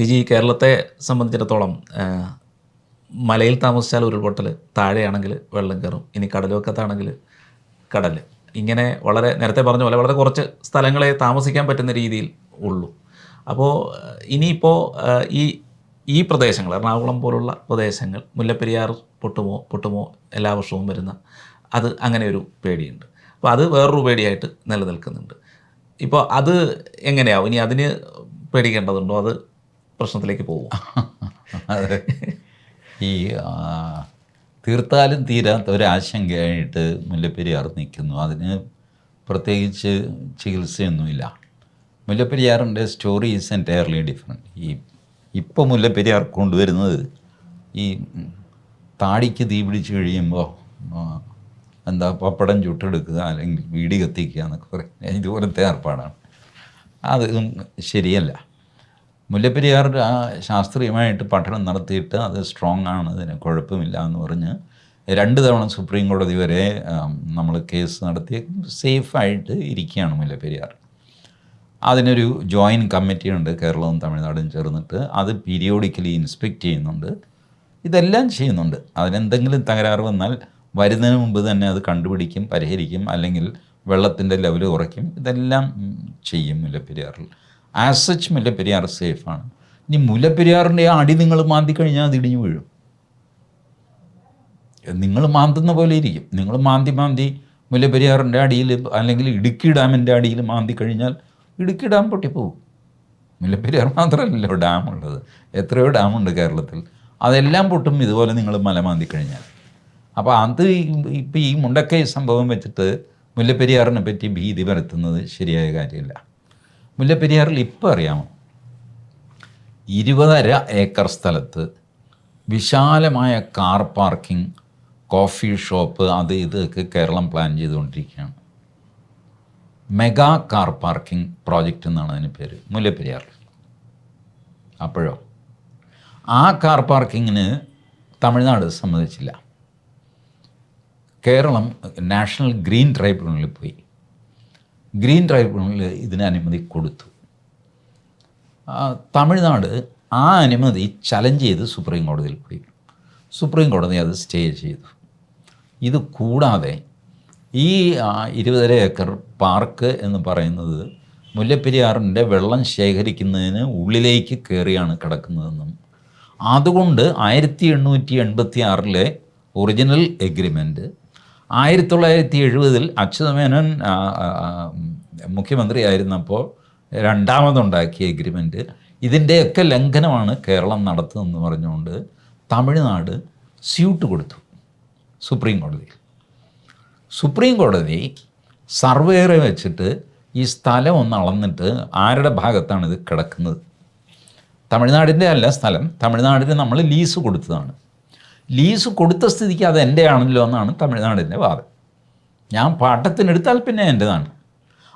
T G കേരളത്തെ സംബന്ധിച്ചിടത്തോളം മലയിൽ താമസിച്ചാൽ ഉരുൾപൊട്ടൽ താഴെയാണെങ്കിൽ വെള്ളം കയറും ഇനി കടലുവക്കത്താണെങ്കിൽ കടൽ. ഇങ്ങനെ വളരെ നേരത്തെ പറഞ്ഞ പോലെ വളരെ കുറച്ച് സ്ഥലങ്ങളെ താമസിക്കാൻ പറ്റുന്ന രീതിയിൽ ഉള്ളൂ. അപ്പോൾ ഇനിയിപ്പോൾ ഈ ഈ പ്രദേശങ്ങൾ എറണാകുളം പോലുള്ള പ്രദേശങ്ങൾ മുല്ലപ്പെരിയാർ പൊട്ടുമോ പൊട്ടുമോ എല്ലാ വർഷവും വരുന്ന അത് അങ്ങനെ ഒരു പേടിയുണ്ട്. അപ്പോൾ അത് വേറൊരു പേടിയായിട്ട് നിലനിൽക്കുന്നുണ്ട്. ഇപ്പോൾ അത് എങ്ങനെയാവും? ഇനി അതിന് പേടിക്കേണ്ടതുണ്ടോ? അത് പ്രശ്നത്തിലേക്ക് പോകും. അതെ. ഈ തീർത്താലും തീരാത്ത ഒരാശങ്കയായിട്ട് മുല്ലപ്പെരിയാർ നിൽക്കുന്നു. അതിന് പ്രത്യേകിച്ച് ചികിത്സയൊന്നുമില്ല. മുല്ലപ്പെരിയാറിന്റെ സ്റ്റോറി ഈസ് എന്റയർലി ഡിഫറെന്റ്. ഈ ഇപ്പോൾ മുല്ലപ്പെരിയാർ കൊണ്ടുവരുന്നത് ഈ താടിക്ക് തീ പിടിച്ച് കഴിയുമ്പോൾ എന്താ പപ്പടം ചുട്ടെടുക്കുക അല്ലെങ്കിൽ വീടി കത്തിക്കുക എന്നൊക്കെ പറയും. ഇതുപോലത്തെ ഏർപ്പാടാണ്. അത് ശരിയല്ല. മുല്ലപ്പെരിയാർ ആ ശാസ്ത്രീയമായിട്ട് പഠനം നടത്തിയിട്ട് അത് സ്ട്രോങ് ആണ് അതിന് കുഴപ്പമില്ല എന്ന് പറഞ്ഞ് രണ്ട് തവണ സുപ്രീം കോടതി വരെ നമ്മൾ കേസ് നടത്തി സേഫായിട്ട് ഇരിക്കുകയാണ് മുല്ലപ്പെരിയാർ. അതിനൊരു ജോയിന്റ് കമ്മിറ്റിയുണ്ട് കേരളവും തമിഴ്നാടും ചേർന്നിട്ട് അത് പീരിയോഡിക്കലി ഇൻസ്പെക്റ്റ് ചെയ്യുന്നുണ്ട്. ഇതെല്ലാം ചെയ്യുന്നുണ്ട്. അതിനെന്തെങ്കിലും തകരാറ് വന്നാൽ വരുന്നതിന് മുമ്പ് തന്നെ അത് കണ്ടുപിടിക്കും പരിഹരിക്കും അല്ലെങ്കിൽ വെള്ളത്തിന്റെ ലെവൽ കുറയ്ക്കും ഇതെല്ലാം ചെയ്യും മുല്ലപ്പെരിയാറിൽ. ആസ് സച്ച് മുല്ലപ്പെരിയാർ സേഫാണ് ഇനി മുല്ലപ്പെരിയാറിന്റെ ആ അടി നിങ്ങൾ മാന്തി കഴിഞ്ഞാൽ അത് ഇടിഞ്ഞു വീഴും. നിങ്ങൾ മാന്തുന്ന പോലെ ഇരിക്കും. നിങ്ങൾ മാന്തി മാന്തി മുല്ലപ്പെരിയാറിന്റെ അടിയിൽ അല്ലെങ്കിൽ ഇടുക്കി ഡാമിന്റെ അടിയിൽ മാന്തി കഴിഞ്ഞാൽ ഇടുക്കി ഡാം പൊട്ടിപ്പോകും. മുല്ലപ്പെരിയാർ മാത്രമല്ലല്ലോ ഡാമുള്ളത് എത്രയോ ഡാമുണ്ട് കേരളത്തിൽ. അതെല്ലാം പൊട്ടും ഇതുപോലെ നിങ്ങൾ മല മാന്തി കഴിഞ്ഞാൽ. അപ്പോൾ അത് ഇപ്പോൾ ഈ മുണ്ടക്കൈ സംഭവം വെച്ചിട്ട് മുല്ലപ്പെരിയാറിനെ പറ്റി ഭീതി പരത്തുന്നത് ശരിയായ കാര്യമില്ല. മുല്ലപ്പെരിയാറിൽ ഇപ്പോൾ അറിയാമോ? ഇരുപതര ഏക്കർ സ്ഥലത്ത് വിശാലമായ കാർ പാർക്കിംഗ് കോഫി ഷോപ്പ് അത് ഇതൊക്കെ കേരളം പ്ലാൻ ചെയ്തുകൊണ്ടിരിക്കുകയാണ്. മെഗാ കാർ പാർക്കിംഗ് പ്രോജക്റ്റ് എന്നാണ് അതിന് പേര് മുല്ലപ്പെരിയാറിൽ അപ്പോഴോ? ആ കാർ പാർക്കിങ്ങിന് തമിഴ്നാട് സമ്മതിച്ചില്ല. കേരളം നാഷണൽ ഗ്രീൻ ട്രൈബ്യൂണലിൽ പോയി. ഗ്രീൻ ട്രൈബ്യൂണൽ ഇതിന് അനുമതി കൊടുത്തു. തമിഴ്നാട് ആ അനുമതി ചലഞ്ച് ചെയ്ത് സുപ്രീം കോടതിയിൽ പോയി സുപ്രീം കോടതി അത് സ്റ്റേ ചെയ്തു. ഇത് കൂടാതെ ഈ ഇരുപതര ഏക്കർ പാർക്ക് എന്ന് പറയുന്നത് മുല്ലപ്പെരിയാറിന്റെ വെള്ളം ശേഖരിക്കുന്നതിന് ഉള്ളിലേക്ക് കയറിയാണ് കിടക്കുന്നതെന്നും അതുകൊണ്ട് ആയിരത്തി എണ്ണൂറ്റി എൺപത്തി ആറിലെ ഒറിജിനൽ എഗ്രിമെന്റ് ആയിരത്തി തൊള്ളായിരത്തി എഴുപതിൽ അച്യുതമേനോൻ മുഖ്യമന്ത്രിയായിരുന്നപ്പോൾ രണ്ടാമതുണ്ടാക്കിയ എഗ്രിമെന്റ് ഇതിന്റെയൊക്കെ ലംഘനമാണ് കേരളം നടത്തുന്നതെന്ന് പറഞ്ഞുകൊണ്ട് തമിഴ്നാട് സ്യൂട്ട് കൊടുത്തു സുപ്രീം കോടതിയിൽ. സുപ്രീം കോടതി സർവേറെ വെച്ചിട്ട് ഈ സ്ഥലം ഒന്ന് അളന്നിട്ട് ആരുടെ ഭാഗത്താണ് ഇത് കിടക്കുന്നത്? തമിഴ്നാടിന്റെ അല്ല സ്ഥലം. തമിഴ്നാടിന് നമ്മൾ ലീസ് കൊടുത്തതാണ്. ലീസ് കൊടുത്ത സ്ഥിതിക്ക് അത് എന്റെ ആണല്ലോ എന്നാണ് തമിഴ്നാടിന്റെ വാദം. ഞാൻ പാട്ടത്തിനെടുത്താൽ പിന്നെ എന്റെതാണ്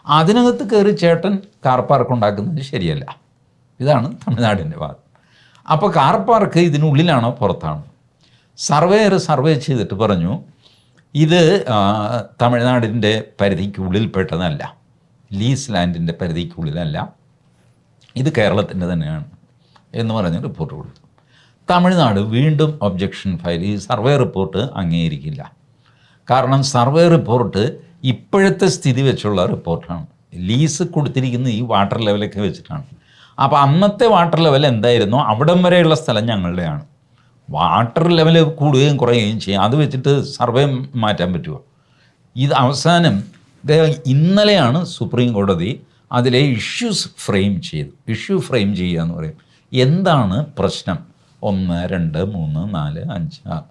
അതിനകത്ത് കയറി ചേട്ടൻ കാർ പാർക്ക് ഉണ്ടാക്കുന്നത് ശരിയല്ല. ഇതാണ് തമിഴ്നാടിന്റെ വാദം. അപ്പോൾ കാർ പാർക്ക് ഇതിനുള്ളിലാണോ പുറത്താണോ? സർവേയർ സർവേ ചെയ്തിട്ട് പറഞ്ഞു ഇത് തമിഴ്നാടിന്റെ പരിധിക്കുള്ളിൽപ്പെട്ടതല്ല. ലീസ് ലാൻഡിന്റെ പരിധിക്കുള്ളിലല്ല. ഇത് കേരളത്തിന്റെ തന്നെയാണ് എന്ന് പറഞ്ഞ് റിപ്പോർട്ട് കൊടുത്തു. തമിഴ്നാട് വീണ്ടും ഒബ്ജക്ഷൻ ഫയൽ ഈ സർവേ റിപ്പോർട്ട് അംഗീകരിക്കില്ല. കാരണം സർവേ റിപ്പോർട്ട് ഇപ്പോഴത്തെ സ്ഥിതി വെച്ചുള്ള റിപ്പോർട്ടാണ് ലീസ് കൊടുത്തിരിക്കുന്ന ഈ വാട്ടർ ലെവലൊക്കെ വെച്ചിട്ടാണ്. അപ്പോൾ അന്നത്തെ വാട്ടർ ലെവൽ എന്തായിരുന്നോ? അവിടം വരെയുള്ള സ്ഥലം ഞങ്ങളുടെയാണ്. വാട്ടർ ലെവൽ കൂടുകയും കുറയുകയും ചെയ്യും. അത് വെച്ചിട്ട് സർവേ മാറ്റാൻ പറ്റുമോ ഇത് അവസാനം ഇന്നലെയാണ് സുപ്രീം കോടതി അതിലെ ഇഷ്യൂസ് ഫ്രെയിം ചെയ്തു ഇഷ്യൂ ഫ്രെയിം ചെയ്യുക എന്ന് പറയും. എന്താണ് പ്രശ്നം? ഒന്ന് രണ്ട് മൂന്ന് നാല് അഞ്ച് ആറ്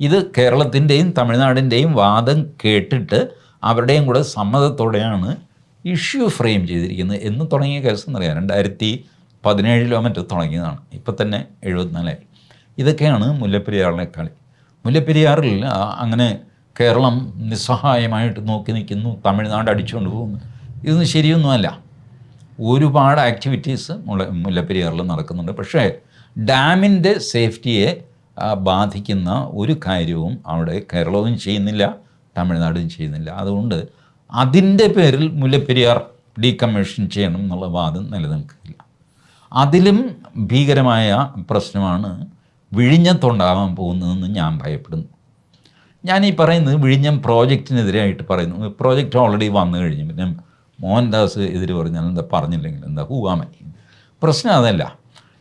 ഇത് കേരളത്തിന്റെയും തമിഴ്നാടിന്റെയും വാദം കേട്ടിട്ട് അവരുടെയും കൂടെ സമ്മതത്തോടെയാണ് ഇഷ്യൂ ഫ്രെയിം ചെയ്തിരിക്കുന്നത് എന്ന് തുടങ്ങിയ കേസ് എന്നറിയാം. രണ്ടായിരത്തി പതിനേഴിലോ മറ്റോ തുടങ്ങിയതാണ്. ഇപ്പം തന്നെ എഴുപത്തിനാലായി ഇതൊക്കെയാണ് മുല്ലപ്പെരിയാറിലെ കളി. മുല്ലപ്പെരിയാറിൽ അങ്ങനെ കേരളം നിസ്സഹായമായിട്ട് നോക്കി നിൽക്കുന്നു തമിഴ്നാട് അടിച്ചുകൊണ്ട് പോകുന്നു. ഇതൊന്നും ശരിയൊന്നുമല്ല. ഒരുപാട് ആക്ടിവിറ്റീസ് മുല്ല മുല്ലപ്പെരിയാറിൽ നടക്കുന്നുണ്ട്. പക്ഷേ ഡാമിന്റെ സേഫ്റ്റിയെ ബാധിക്കുന്ന ഒരു കാര്യവും അവിടെ കേരളവും ചെയ്യുന്നില്ല തമിഴ്നാടും ചെയ്യുന്നില്ല. അതുകൊണ്ട് അതിന്റെ പേരിൽ മുല്ലപ്പെരിയാർ ഡീകമ്മീഷൻ ചെയ്യണം എന്നുള്ള വാദം നിലനിൽക്കില്ല അതിലും ഭീകരമായ പ്രശ്നമാണ് വിഴിഞ്ഞത്തുണ്ടാകാൻ പോകുന്നതെന്ന് ഞാൻ ഭയപ്പെടുന്നു. ഞാൻ ഈ പറയുന്നത് വിഴിഞ്ഞം പ്രോജക്റ്റിനെതിരായിട്ട് പറയുന്നു. പ്രോജക്റ്റ് ഓൾറെഡി വന്നു കഴിഞ്ഞു. പിന്നെ മോഹൻദാസ് എതിര് പറഞ്ഞാൽ എന്താ പറഞ്ഞില്ലെങ്കിൽ എന്താ ഹൂവാമൈ പ്രശ്നം അതല്ല.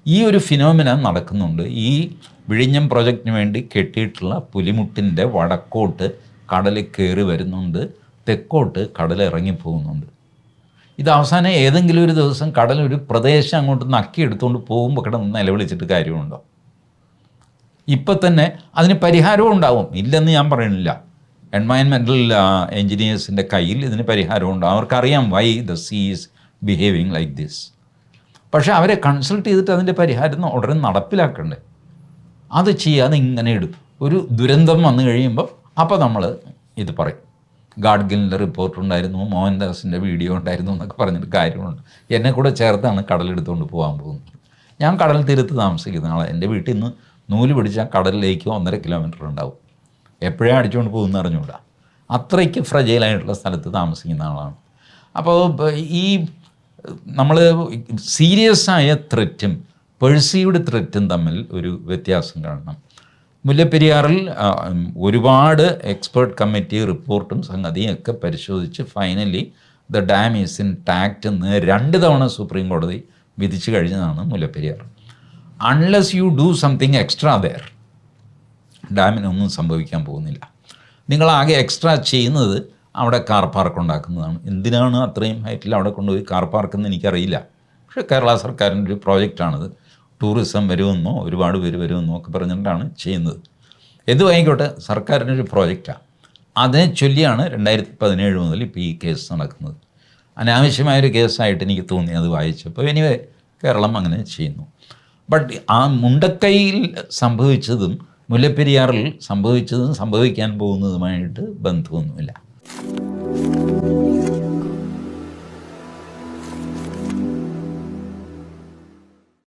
ഈ ഒരു ഫിനോമിന നടക്കുന്നുണ്ട്. ഈ വിഴിഞ്ഞം പ്രോജക്റ്റിന് വേണ്ടി കെട്ടിയിട്ടുള്ള പുലിമുട്ടിന്റെ വടക്കോട്ട് കടൽ കയറി വരുന്നുണ്ട്. തെക്കോട്ട് കടൽ ഇറങ്ങി പോകുന്നുണ്ട്. ഇത് അവസാനം ഏതെങ്കിലും ഒരു ദിവസം കടൽ ഒരു പ്രദേശം അങ്ങോട്ട് നക്കി എടുത്തുകൊണ്ട് പോകുമ്പോൾ കിടന്ന് നിലവിളിച്ചിട്ട് കാര്യമുണ്ടോ? ഇപ്പം തന്നെ അതിന് പരിഹാരവും ഉണ്ടാവും. ഇല്ലെന്ന് ഞാൻ പറയുന്നില്ല. എൻവയൺമെന്റൽ എൻജിനീയേഴ്സിന്റെ കയ്യിൽ ഇതിന് പരിഹാരം ഉണ്ടാവും. അവർക്കറിയാം why the sea is behaving like this പക്ഷേ അവരെ കൺസൾട്ട് ചെയ്തിട്ട് അതിന്റെ പരിഹാരം ഉടനെ നടപ്പിലാക്കണ്ടേ. അത് ചെയ്യാതെ ഇങ്ങനെ ഇടും. ഒരു ദുരന്തം വന്നു കഴിയുമ്പോൾ അപ്പോൾ നമ്മൾ ഇത് പറയും. ഗാഡ്ഗിലിന്റെ റിപ്പോർട്ട് ഉണ്ടായിരുന്നു മോഹൻദാസിന്റെ വീഡിയോ ഉണ്ടായിരുന്നു എന്നൊക്കെ പറഞ്ഞിട്ട് കാര്യമുണ്ട്. എന്നെ കൂടെ ചേർത്താണ് കടലെടുത്തുകൊണ്ട് പോകാൻ പോകുന്നത്. ഞാൻ കടൽ തീരത്ത് താമസിക്കുന്ന ആളാണ് എന്റെ വീട്ടിൽ നിന്ന് നൂൽ പിടിച്ചാൽ കടലിലേക്ക് ഒന്നര കിലോമീറ്റർ ഉണ്ടാവും. എപ്പോഴേ അടിച്ചുകൊണ്ട് പോകുന്ന അറിഞ്ഞുകൂടാ. അത്രയ്ക്ക് ഫ്രജൈലായിട്ടുള്ള സ്ഥലത്ത് താമസിക്കുന്ന ആളാണ്. അപ്പോൾ ഈ നമ്മൾ സീരിയസ് ആയ ത്രെറ്റും പെർസീവ്ഡ് ത്രെറ്റും തമ്മിൽ ഒരു വ്യത്യാസം കാണണം. മുല്ലപ്പെരിയാറിൽ ഒരുപാട് എക്സ്പേർട്ട് കമ്മിറ്റി റിപ്പോർട്ടും സംഗതിയും ഒക്കെ പരിശോധിച്ച് finally the dam is intact എന്ന് രണ്ട് തവണ സുപ്രീം കോടതി വിധിച്ചു കഴിഞ്ഞതാണ് Mullaperiyar. Unless you do something extra there ഡാമിനൊന്നും സംഭവിക്കാൻ പോകുന്നില്ല. നിങ്ങളാകെ എക്സ്ട്രാ ചെയ്യുന്നത് അവിടെ കാർ പാർക്ക് ഉണ്ടാക്കുന്നതാണ്. എന്തിനാണ് അത്രയും ഹൈറ്റിൽ അവിടെ കൊണ്ടുപോയി കാർ പാർക്കെന്ന് എനിക്കറിയില്ല. പക്ഷേ കേരള സർക്കാരിന്റെ ഒരു പ്രോജക്റ്റാണത് ടൂറിസം വരുമെന്നോ ഒരുപാട് പേര് വരുമെന്നോ ഒക്കെ പറഞ്ഞിട്ടാണ് ചെയ്യുന്നത്. എന്തും വാങ്ങിക്കോട്ടെ സർക്കാരിന്റെ ഒരു പ്രോജക്റ്റാണ് അതിനെ ചൊല്ലിയാണ് രണ്ടായിരത്തി പതിനേഴ് മുതൽ ഇപ്പോൾ ഈ കേസ് നടക്കുന്നത്. അനാവശ്യമായൊരു കേസായിട്ട് എനിക്ക് തോന്നി അത് വായിച്ചപ്പോൾ. എനിവേ കേരളം അങ്ങനെ ചെയ്യുന്നു. ബട്ട് ആ മുണ്ടക്കൈയിൽ സംഭവിച്ചതും മുല്ലപ്പെരിയാറിൽ സംഭവിച്ചതും സംഭവിക്കാൻ പോകുന്നതുമായിട്ട് ബന്ധമൊന്നുമില്ല.